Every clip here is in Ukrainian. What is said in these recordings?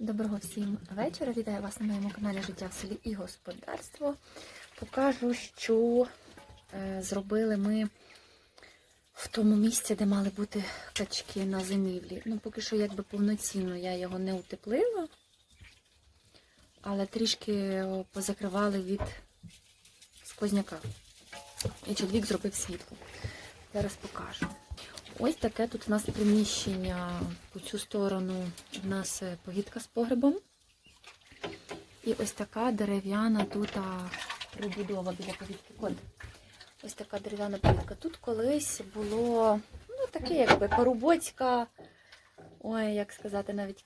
Доброго всім вечора. Вітаю вас на моєму каналі Життя в селі і господарство. Покажу, що е, зробили ми в тому місці, де мали бути качки на зимівлі. Ну, поки що, якби повноцінно я його не утеплила, але трішки позакривали від сквозняка. І чоловік зробив світло. Зараз покажу. Ось таке тут у нас приміщення по цю сторону. У нас е, повітка з погребом. І ось така дерев'яна тут прибудова біля повітки. Код. Ось така дерев'яна повітка. Тут колись було ну, таке, якби парубоцька, ой, як сказати, навіть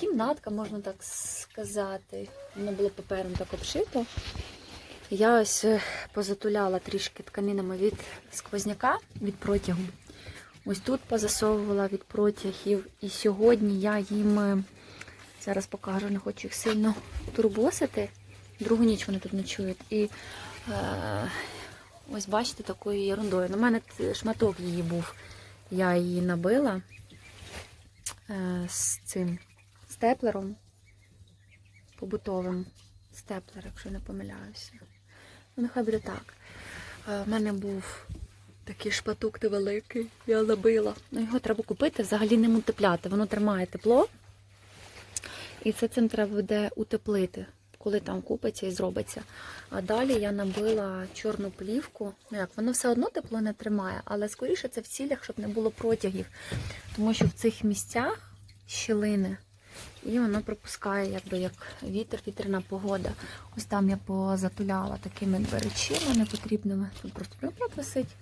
кімнатка, можна так сказати. Воно було папером так обшито. Я ось е, позатуляла трішки тканинами від сквозняка, від протягу. Ось тут позасовувала від протягів. І сьогодні я їм, е, зараз покажу, не хочу їх сильно турбосити. Другу ніч вони тут ночують. І е, ось бачите, такою ерундою. У мене шматок її був. Я її набила е, з цим степлером побутовим. Степлер, якщо не помиляюся. Ну, нехай буде так. Е, в мене був такий шпаток невеликий, я набила. Ну, його треба купити, взагалі ним утепляти. Воно тримає тепло. І це цим треба буде утеплити, коли там купиться і зробиться. А далі я набила чорну плівку. Ну як, воно все одно тепло не тримає, але скоріше це в цілях, щоб не було протягів. Тому що в цих місцях щілини. І воно пропускає, якби як вітер, вітряна погода. Ось там я позатуляла такими дверечима непотрібними. Тут просто приклад висить.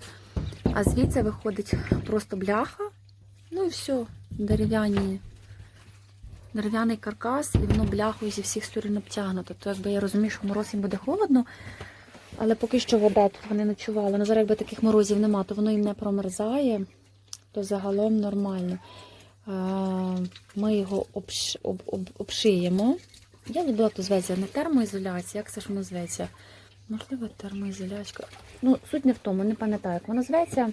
А звідси виходить просто бляха. Ну і все, дерев'яні. Дерев'яний каркас, і воно бляхою зі всіх сторін обтягнуто. То якби я розумію, що мороз їм буде холодно, але поки що вода тут вони ночували. Ну зараз якби таких морозів нема, то воно їм не промерзає, то загалом нормально. Е, Ми його обш... об... об... обшиємо. Я забула, то зветься не термоізоляція, як це ж воно зветься? Можливо, термоізоляція. Ну, суть не в тому, не пам'ятаю, як воно зветься.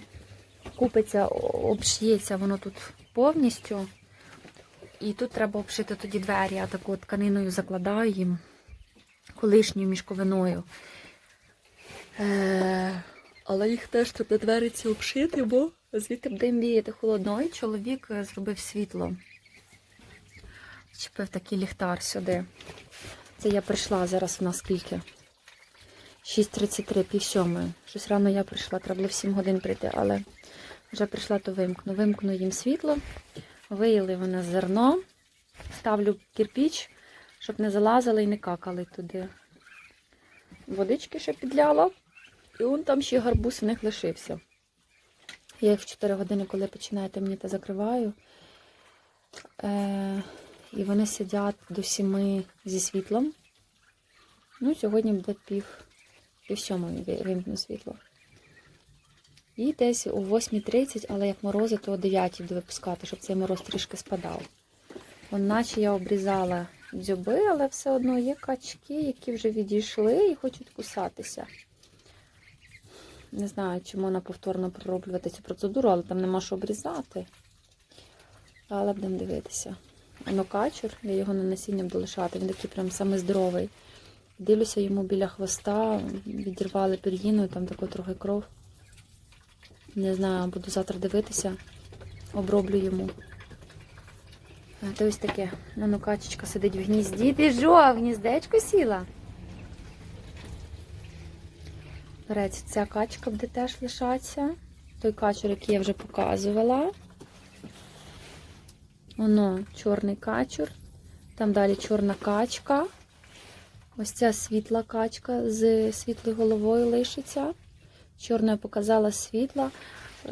Купиться, обшиється воно тут повністю. І тут треба обшити тоді двері, я таку тканиною закладаю їм колишньою мішковиною. Е, але їх теж треба двері ці обшити, бо звідти буде віяти холодно. І чоловік е, зробив світло. Чіпив такий ліхтар сюди. Це я прийшла зараз у нас скільки? 6.33, пів сьомої. Щось рано я прийшла, треба було в 7 годин прийти, але вже прийшла, то вимкну. Вимкну їм світло, виїли вони зерно, ставлю кирпіч, щоб не залазили і не какали туди. Водички ще підляла, і он там ще гарбуз в них лишився. Я їх в 4 години, коли починає темніти, закриваю. Е- і вони сидять до 7 зі світлом. Ну, сьогодні буде пів, пів сьомої ви- вимкну світло. І десь о 8.30, але як морози, то о 9 буду випускати, щоб цей мороз трішки спадав. Вон, наче я обрізала дзьоби, але все одно є качки, які вже відійшли і хочуть кусатися. Не знаю, чи можна повторно пророблювати цю процедуру, але там нема що обрізати. Але будемо дивитися. Воно качур, я його на насіння буду лишати, він такий прям самий здоровий. Дивлюся йому біля хвоста, відірвали пір'їну, там таку трохи кров. Не знаю, буду завтра дивитися, оброблю йому. А то ось таке. Ну, качечка сидить в гнізді. Ти жо, в гніздечко сіла. До ця качка буде теж лишатися. Той качур, який я вже показувала. Воно чорний качур. Там далі чорна качка. Ось ця світла качка з світлою головою лишиться. Чорна я показала світла.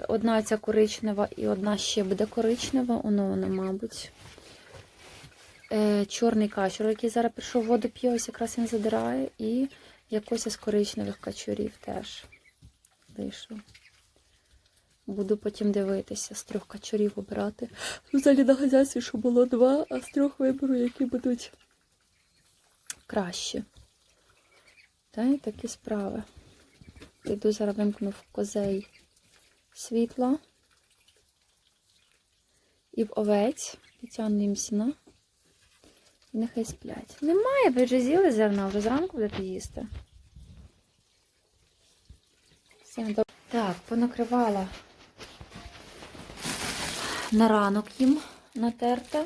Одна ця коричнева і одна ще буде коричнева. Воно вона, мабуть. Е, чорний качур, який зараз прийшов воду п'є, ось якраз він задирає. І якось із коричневих качурів теж вийшов. Буду потім дивитися, з трьох качурів обирати. Взагалі на газяці, що було два, а з трьох виберу, які будуть кращі. Та й такі справи. Йду зараз вимкнув козей світла. І в овець, підтягну їм. Нехай сплять. Немає, ви вже з'їли зерна, вже зранку будете їсти. Всім добре. Так, понакривала на ранок їм натерта.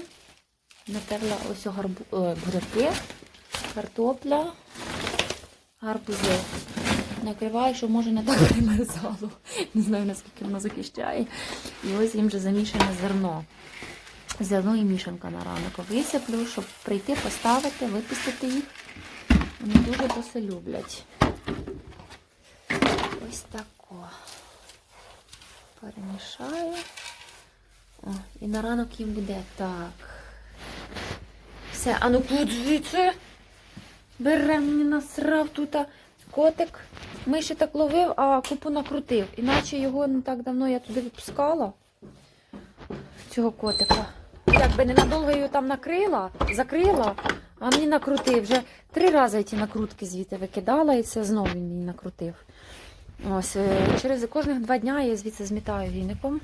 Натерла ось гарбу... Ой, буряки, картопля, гарбузи. Накриваю, щоб може не так примерзало. Не знаю, наскільки воно захищає. І ось їм вже замішане зерно. Зерно і мішанка на ранок. Висиплю, щоб прийти, поставити, випустити їх. Вони дуже це люблять. Ось тако. Перемішаю. О, і на ранок їм буде так. Все, а ну звідси? Бере мені насрав тут котик. Миші так ловив, а купу накрутив. Іначе його не так давно я туди випускала. Цього котика. Якби ненадовго його там накрила, закрила, а мені накрутив. Вже три рази ті накрутки звідти викидала і це знову він мені накрутив. Ось, е, через кожних два дня я звідси змітаю віником.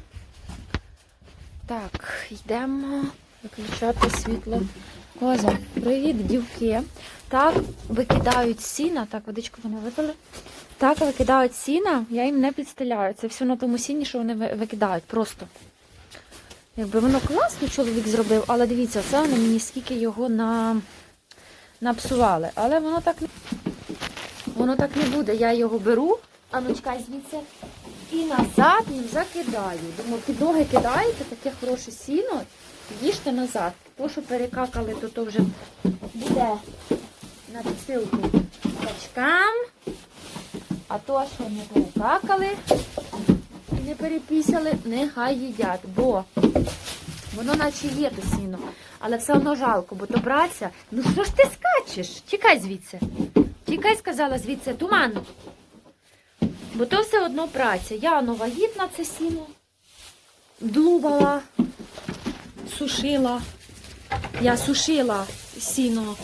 Так, йдемо виключати світло. Коза, привіт, дівки. Так, викидають сіна, так, водичку вони випили. Так, викидають сіна, я їм не підстеляю. Це все на тому сіні, що вони викидають. Просто. Якби воно класно чоловік зробив, але дивіться, це вони мені скільки його на... напсували. Але воно так не воно так не буде. Я його беру, а ну чекай звідси, і назад їм закидаю. Думаю, під ноги кидаєте, таке хороше сіно, їжте назад. То, що перекакали, то то вже буде на підсилку качкам. А то, що не перекакали не перепісяли, нехай їдять, бо воно наче є то сіно. Але все одно жалко, бо то братися. Ну що ж ти скачеш? Тікай звідси. Тікай, сказала звідси, туман. Бо то все одно праця. Я ну, вагітна це сіно, длубала, сушила. Я сушила сіно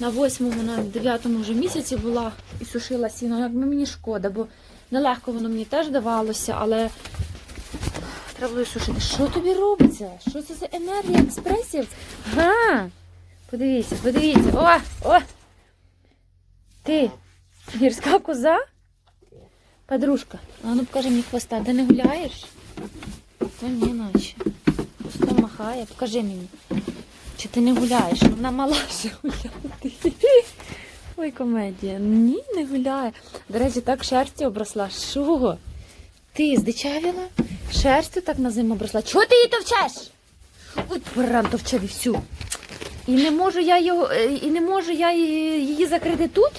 на восьмому, на дев'ятому вже місяці була і сушила сіно. Якби мені шкода, бо нелегко воно мені теж давалося, але треба було сушити. Що тобі робиться? Що це за енергія експресів? Га! Подивіться, подивіться. О! О! Ти гірська коза? Подружка, а ну покажи мені хвоста. Ти не гуляєш? Та ні, наче. Хвостом махає, покажи мені. Чи ти не гуляєш? Вона мала ще гуляти. Ой, комедія. Ні, не гуляє. До речі, так шерстю обросла. Що? Ти здичавіла? Шерстю так на зиму обросла. Чого ти її товчеш? От баран товчав і всю. І не можу я його, е, і не можу я її закрити тут,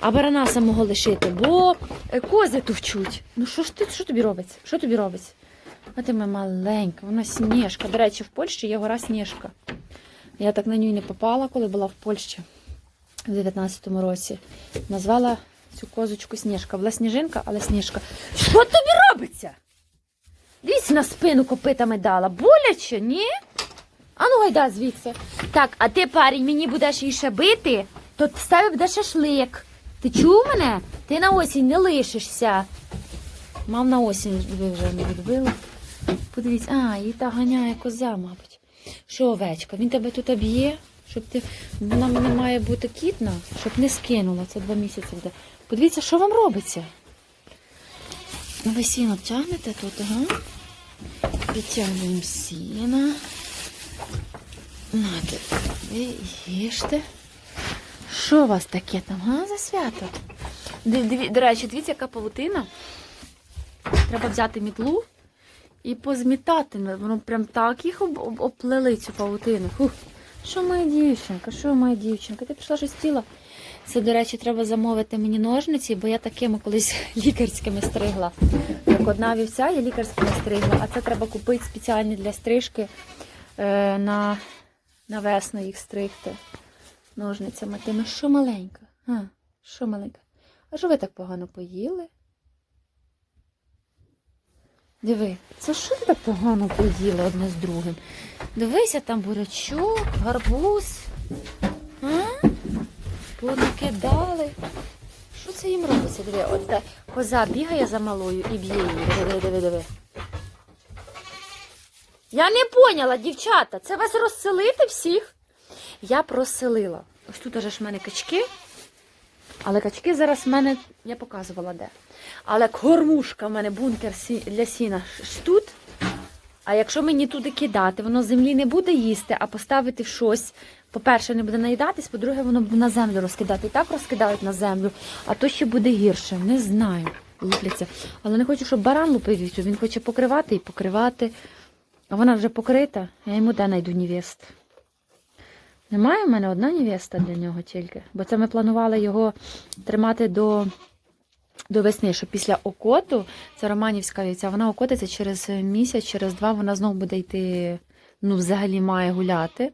а барана самого лишити, бо е, кози товчуть. Ну що ж ти, що тобі робиться? Що тобі робиться? А ти моя маленька, вона сніжка. До речі, в Польщі є гора Сніжка. Я так на ній не попала, коли була в Польщі в 19-му році. Назвала цю козочку Сніжка. Була сніжинка, але сніжка. Що тобі робиться? Дивіться, на спину копитами дала. Боляче, ні? А ну гайда звідси. Так, а ти, парень, мені будеш її ще бити, то тебе буде шашлик. Ти чув мене? Ти на осінь не лишишся. Мам на осінь ви вже не відбили. Подивіться, а, її та ганяє коза, мабуть. Що, овечка, він тебе тут б'є, щоб ти. Вона мене має бути кітна, щоб не скинула. Це два місяці буде. Подивіться, що вам робиться. Ну, ви сіно тягнете тут, ага. Витягуємо сіна. Нате, ви їжте. Що у вас таке там, га, за свято? До речі, дивіться, яка павутина. Треба взяти мітлу і позмітати. Воно прям так їх оплели цю павутину. Фух. Що моя дівчинка? Що моя дівчинка? Ти пішла щось тіла. Це, до речі, треба замовити мені ножниці, бо я такими колись лікарськими стригла. Як одна вівця, я лікарськими стригла, а це треба купити спеціальні для стрижки е, на, на весну їх стригти ножницями. Тими, що маленька? А, що маленька? А що ви так погано поїли? Диви, це що так погано поїла одне з другим? Дивися, там бурячок, гарбуз. А? Понакидали. Що це їм робиться? Диви, от та коза бігає за малою і б'є її. Диви, диви, диви. Я не поняла, дівчата, це вас розселити всіх? Я проселила. Ось тут уже ж в мене качки. Але качки зараз в мене, я показувала де. Але кормушка в мене бункер для сіна ж тут. А якщо мені туди кидати, воно землі не буде їсти, а поставити в щось. По-перше, не буде наїдатись, по-друге, воно буде на землю розкидати. І так розкидають на землю, а то ще буде гірше. Не знаю. Лупляться. Але не хочу, щоб баран лупив вівцю. Він хоче покривати і покривати. А вона вже покрита, я йому де найду невест. Немає в мене одна невеста для нього тільки. Бо це ми планували його тримати до, до весни, що після окоту, це Романівська вівця, вона окотиться через місяць, через два вона знову буде йти, ну, взагалі має гуляти.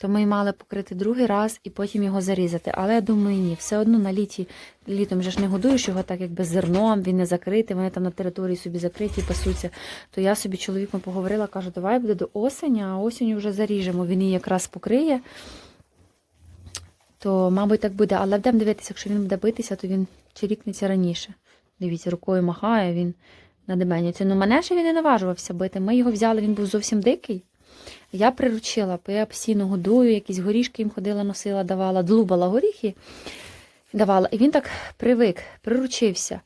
То ми мали покрити другий раз і потім його зарізати. Але я думаю, ні, все одно на літі літом же ж не годуєш його так, якби зерном, він не закритий, вони там на території собі закриті, пасуться. То я собі чоловіком поговорила, кажу, давай буде до осені, а осінню вже заріжемо. Він її якраз покриє. То, мабуть, так буде. Але будемо дивитися, якщо він буде битися, то він чирікнеться раніше. Дивіться, рукою махає, він надеменюється. Ну, мене ще він не наважувався бити. Ми його взяли, він був зовсім дикий. Я приручила, я постійно годую, якісь горішки їм ходила, носила, давала, длубала горіхи, давала. І він так привик, приручився.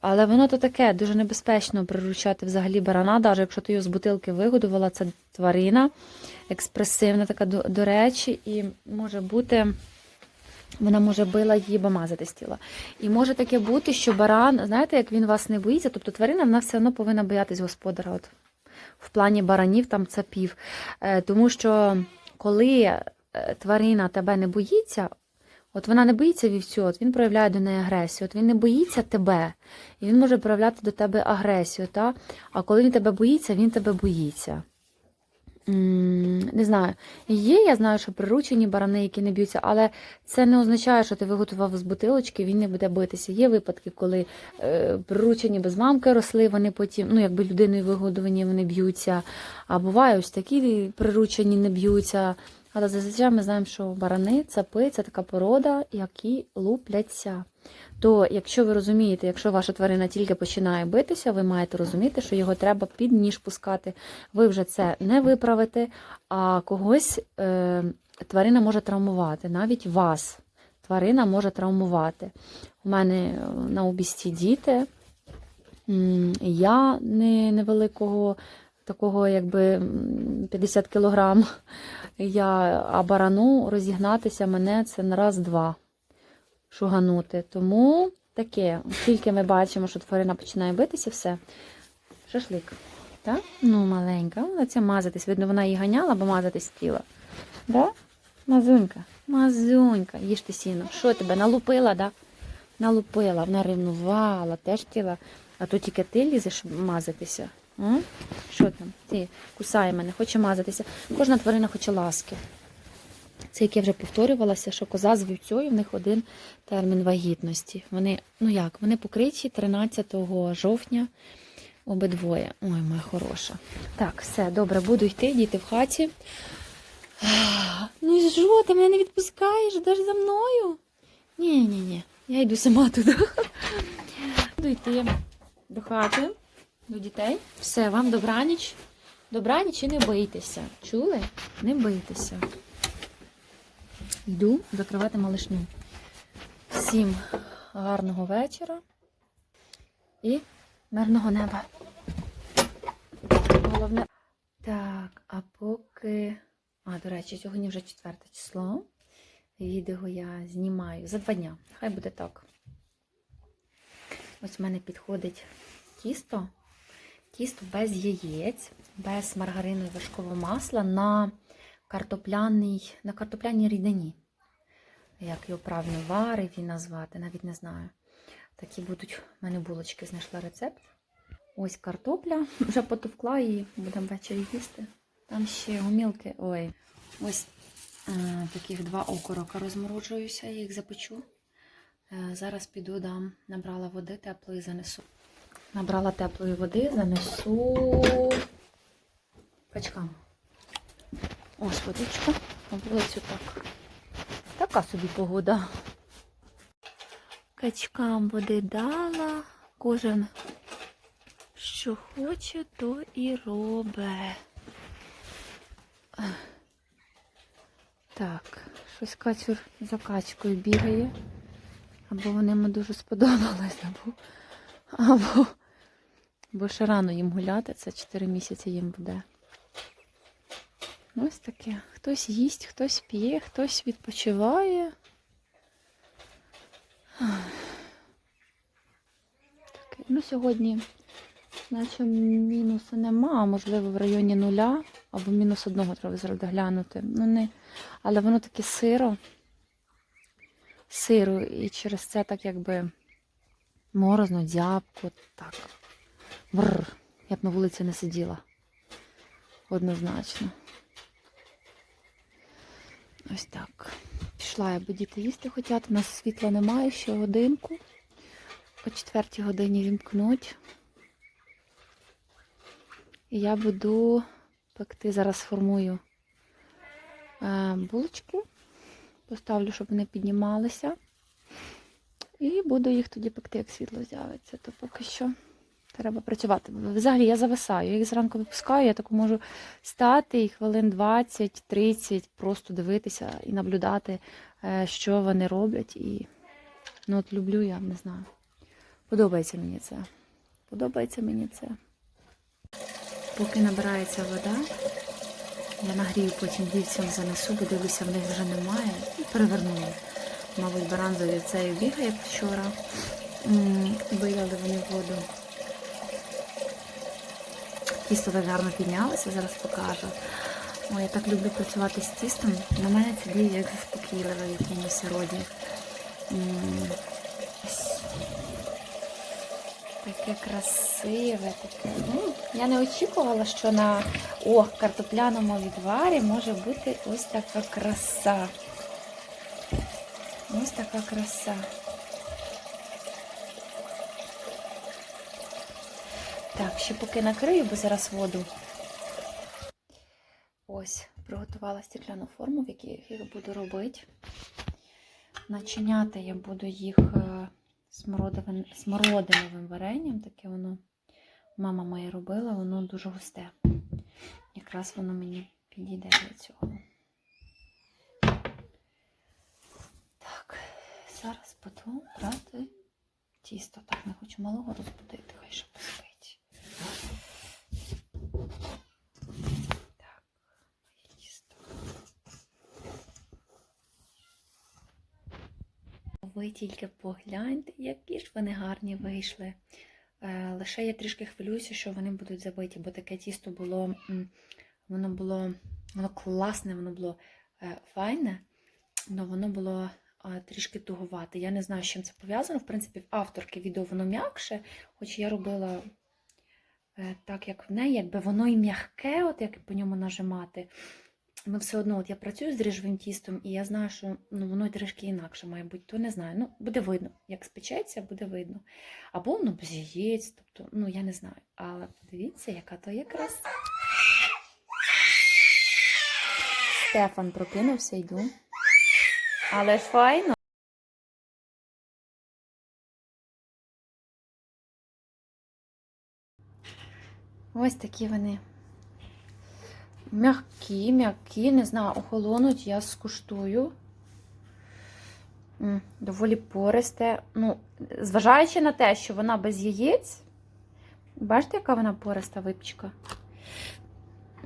Але воно то таке, дуже небезпечно приручати взагалі барана, навіть якщо ти його з бутилки вигодувала, це тварина експресивна, така до, до речі, і може бути. Вона може била її, бо мазати з тіла. І може таке бути, що баран, знаєте, як він вас не боїться, тобто тварина вона все одно повинна боятись господара. От в плані баранів, там цапів. Е, Тому що коли е, тварина тебе не боїться, от вона не боїться вівцю, от він проявляє до неї агресію. От він не боїться тебе, і він може проявляти до тебе агресію. Та? А коли він тебе боїться, він тебе боїться. Не знаю. Є, я знаю, що приручені барани, які не б'ються, але це не означає, що ти виготував з бутилочки, він не буде битися. Є випадки, коли е, приручені без мамки росли, вони потім, ну якби людиною вигодовані, вони б'ються. А буває ось такі приручені не б'ються. Але зазвичай ми знаємо, що барани, цапи це така порода, які лупляться. То, якщо ви розумієте, якщо ваша тварина тільки починає битися, ви маєте розуміти, що його треба під ніж пускати. Ви вже це не виправите, а когось е, тварина може травмувати, навіть вас тварина може травмувати. У мене е, на обісті діти. Я не невеликого, такого, якби 50 кілограм. Я, а барану розігнатися мене це на раз-два шуганути. Тому таке, тільки ми бачимо, що тварина починає битися, все. Шашлик. Так? Ну, маленька. Вона ця мазатись. Видно, вона її ганяла, бо мазатись хотіла. Да? Мазунька. Мазунька, їж ти сіно. Що тебе налупила, да? Налупила, вона ревнувала, теж хотіла. А то тільки ти лізеш мазатися. М? Що там? Ти кусає мене, хоче мазатися. Кожна тварина хоче ласки. Це як я вже повторювалася, що коза з вівцею в них один термін вагітності. Вони, ну як, вони покриті 13 жовтня обидвоє. Ой, моя хороша. Так, все, добре, буду йти, діти в хаті. Ну і що, ти мене не відпускаєш? Йдеш за мною? Ні, ні, ні. Я йду сама туди. Буду йти до хати, до дітей. Все, вам добраніч. Добраніч і не бийтеся. Чули? Не бийтеся. Йду закривати малишню. Всім гарного вечора і мирного неба. Головне. Так, а поки. А, до речі, сьогодні вже четверте число. Відео я знімаю за два дня. Хай буде так. Ось в мене підходить тісто. Тісто без яєць, без маргарину і вершкового масла на картопляній, на картопляній рідині. Як його правильно варив і назвати, навіть не знаю. Такі будуть, в мене булочки знайшла рецепт. Ось картопля, вже потовкла її, будемо ввечері їсти. Там ще гумілки. Ой, ось е, таких два окорока розморожуюся, їх запечу. Е, зараз піду дам, набрала води теплої, занесу. Набрала теплої води, занесу качкам. Ось водичка, на вулицю так. Така собі погода. Качкам води дала, кожен що хоче, то і робить. Так, щось качур за качкою бігає. Або вони йому дуже сподобались, або, або, або ще рано їм гуляти, це 4 місяці їм буде. Ось таке. Хтось їсть, хтось п'є, хтось відпочиває. Таке. Ну, сьогодні, наче мінусу нема, а можливо в районі нуля або мінус одного треба зараз доглянути. Ну, не... Але воно таке сиро. Сиро, і через це так якби морозно, дзябко, так. Бррр. Я б на вулиці не сиділа. Однозначно. Ось так. Пішла я, бо діти їсти хотять. У нас світла немає, ще годинку. О четвертій годині вімкнуть. І я буду пекти, зараз сформую е, булочку. Поставлю, щоб вони піднімалися. І буду їх тоді пекти, як світло з'явиться. То поки що треба працювати. Взагалі я зависаю. Я їх зранку випускаю, я таку можу стати і хвилин 20-30 просто дивитися і наблюдати, е, що вони роблять. І ну, от люблю я, не знаю. Подобається мені це. Подобається мені це. Поки набирається вода, я нагрію потім вівцям занесу, бо дивлюся, в них вже немає. І переверну. їх. Мабуть, баран за вівцею бігає як вчора. М, вони воду. Тісто так гарно піднялося, зараз покажу. Ой, я так люблю працювати з тістом. На мене це діє як заспокійливо в якомусь роді. Таке красиве, таке. Ну, я не очікувала, що на о, картопляному відварі може бути ось така краса. Ось така краса. Так, ще поки накрию, бо зараз воду. Ось, приготувала стекляну форму, в якій їх буду робити. Начиняти я буду їх е, смородиновим варенням. Таке воно мама моя робила, воно дуже густе. Якраз воно мені підійде для цього. Так, зараз буду брати тісто. Так, не хочу малого розбудити, хай ще поспить. Так, моє тісто. Ви тільки погляньте, які ж вони гарні вийшли. Е, Лише я трішки хвилююся, що вони будуть забиті, бо таке тісто було, воно було, воно класне, воно було е, файне, але воно було трішки туговате. Я не знаю, з чим це пов'язано. В принципі, в авторки відео воно м'якше, хоч я робила е, так, як в неї, якби воно і м'яке, от як по ньому нажимати. Ну, все одно, от я працюю з дріжджовим тістом, і я знаю, що ну, воно трішки інакше має бути, то не знаю. Ну, буде видно. Як спечеться, буде видно. Або воно без яєць, тобто, ну я не знаю. Але подивіться, яка то є краса. Стефан прокинувся, йду. Але ж файно. Ось такі вони. М'які, м'які, не знаю, охолонуть, я скуштую. Доволі пористе. Ну, зважаючи на те, що вона без яєць. Бачите, яка вона пориста випічка?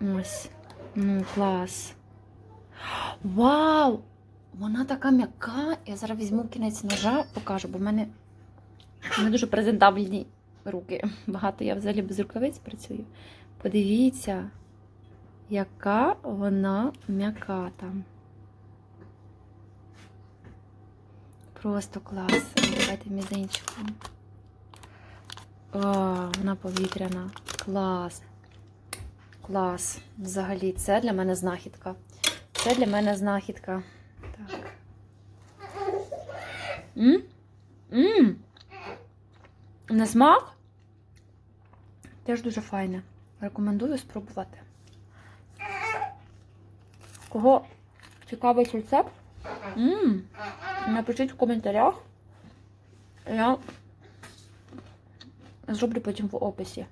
Ось. Ну, клас. Вау! Вона така м'яка. Я зараз візьму кінець ножа, покажу, бо в мене не дуже презентабельні руки. Багато я взагалі без рукавиць працюю. Подивіться, яка вона м'яка там. Просто клас. Давайте мізинчиком. О, вона повітряна. Клас. Клас. Взагалі, це для мене знахідка. Це для мене знахідка. Так. М? М? На смак? Теж дуже файне. Рекомендую спробувати. Кого цікавить рецепт? М, Напишіть в коментарях. Я зроблю потім в описі.